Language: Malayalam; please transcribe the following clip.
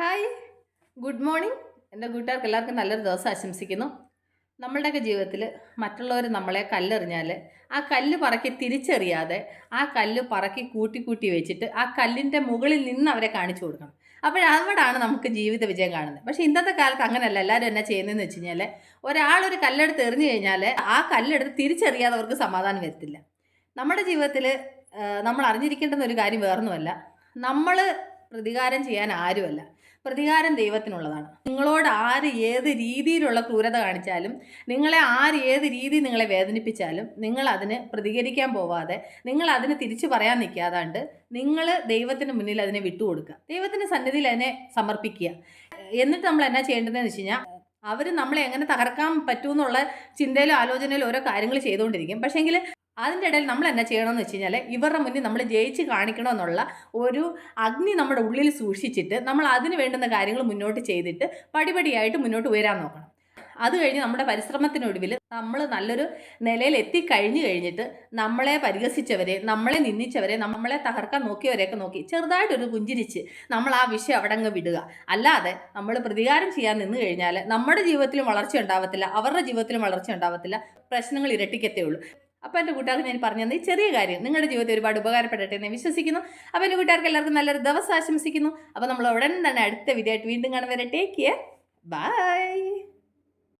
ഹായ് ഗുഡ് മോർണിംഗ് എന്റെ കൂട്ടുകാർക്ക് എല്ലാവർക്കും നല്ലൊരു ദിവസം ആശംസിക്കുന്നു. നമ്മളുടെയൊക്കെ ജീവിതത്തിൽ മറ്റുള്ളവർ നമ്മളെ കല്ലെറിഞ്ഞാൽ ആ കല്ല് പറക്കി തിരിച്ചറിയാതെ ആ കല്ല് പറക്കി കൂട്ടി കൂട്ടി വെച്ചിട്ട് ആ കല്ലിന്റെ മുകളിൽ നിന്ന് അവരെ കാണിച്ചു കൊടുക്കണം. അപ്പോൾ അവിടാണ് നമുക്ക് ജീവിത വിജയം കാണുന്നത്. പക്ഷേ ഇന്നത്തെ കാലത്ത് അങ്ങനെയല്ല എല്ലാവരും എന്നാ ചെയ്യുന്നതെന്ന് വെച്ച് കഴിഞ്ഞാൽ ഒരാളൊരു കല്ലെടുത്ത് എറിഞ്ഞു കഴിഞ്ഞാൽ ആ കല്ലെടുത്ത് തിരിച്ചറിയാതെ അവർക്ക് സമാധാനം വരത്തില്ല. നമ്മുടെ ജീവിതത്തിൽ നമ്മൾ അറിഞ്ഞിരിക്കേണ്ടുന്ന ഒരു കാര്യം വേറൊന്നുമല്ല. നമ്മൾ പ്രതികാരം ചെയ്യാൻ ആരുമല്ല. പ്രതികാരം ദൈവത്തിനുള്ളതാണ്. നിങ്ങളോട് ആര് ഏത് രീതിയിലുള്ള ക്രൂരത കാണിച്ചാലും നിങ്ങളെ ആര് ഏത് രീതി നിങ്ങളെ വേദനിപ്പിച്ചാലും നിങ്ങൾ അതിന് പ്രതികരിക്കാൻ പോവാതെ നിങ്ങൾ അതിന് തിരിച്ചു പറയാൻ നിൽക്കാതാണ്ട് നിങ്ങൾ ദൈവത്തിന് മുന്നിൽ അതിനെ വിട്ടുകൊടുക്കുക. ദൈവത്തിന്റെ സന്നിധിയിൽ അതിനെ സമർപ്പിക്കുക. എന്നിട്ട് നമ്മൾ എന്നാ ചെയ്യേണ്ടതെന്ന് വെച്ച് കഴിഞ്ഞാൽ അവർ നമ്മളെ എങ്ങനെ തകർക്കാൻ പറ്റുമെന്നുള്ള ചിന്തയിലോ ആലോചനയിലോ ഓരോ കാര്യങ്ങൾ ചെയ്തുകൊണ്ടിരിക്കും. പക്ഷേങ്കിൽ അതിന്റെ ഇടയിൽ നമ്മൾ എന്നാ ചെയ്യണമെന്ന് വെച്ച് കഴിഞ്ഞാൽ ഇവരുടെ മുന്നിൽ നമ്മൾ ജയിച്ച് കാണിക്കണമെന്നുള്ള ഒരു അഗ്നി നമ്മുടെ ഉള്ളിൽ സൂക്ഷിച്ചിട്ട് നമ്മൾ അതിന് വേണ്ടുന്ന കാര്യങ്ങൾ മുന്നോട്ട് ചെയ്തിട്ട് പടിപടിയായിട്ട് മുന്നോട്ട് ഉയരാൻ നോക്കണം. അത് കഴിഞ്ഞ് നമ്മുടെ പരിശ്രമത്തിനൊടുവിൽ നമ്മൾ നല്ലൊരു നിലയിൽ എത്തിക്കഴിഞ്ഞു കഴിഞ്ഞിട്ട് നമ്മളെ പരിഹസിച്ചവരെ നമ്മളെ നിന്ദിച്ചവരെ നമ്മളെ തകർക്കാൻ നോക്കിയവരെയൊക്കെ നോക്കി ചെറുതായിട്ടൊരു പുഞ്ചിരിച്ച് നമ്മൾ ആ വിഷയം അവിടെ അങ്ങ് വിടുക. അല്ലാതെ നമ്മൾ പ്രതികാരം ചെയ്യാൻ നിന്ന് കഴിഞ്ഞാൽ നമ്മുടെ ജീവിതത്തിലും വളർച്ച ഉണ്ടാവത്തില്ല അവരുടെ ജീവിതത്തിലും വളർച്ച ഉണ്ടാവത്തില്ല പ്രശ്നങ്ങൾ ഇരട്ടിക്കത്തേ ഉള്ളൂ. അപ്പോൾ എന്റെ കൂട്ടുകാർക്ക് ഞാൻ പറഞ്ഞു തന്നെ ഈ ചെറിയ കാര്യം. നിങ്ങളുടെ ജീവിതത്തിൽ ഒരുപാട് ഉപകാരപ്പെടട്ടെ എന്ന് വിശ്വസിക്കുന്നു. അപ്പോൾ എന്റെ കൂട്ടുകാർക്ക് എല്ലാവർക്കും നല്ലൊരു ദിവസം ആശംസിക്കുന്നു. അപ്പോൾ നമ്മൾ ഉടൻ തന്നെ അടുത്ത വിധിയായിട്ട് വീണ്ടും കാണുന്നവരെ ടേക്ക് കെയർ ബൈ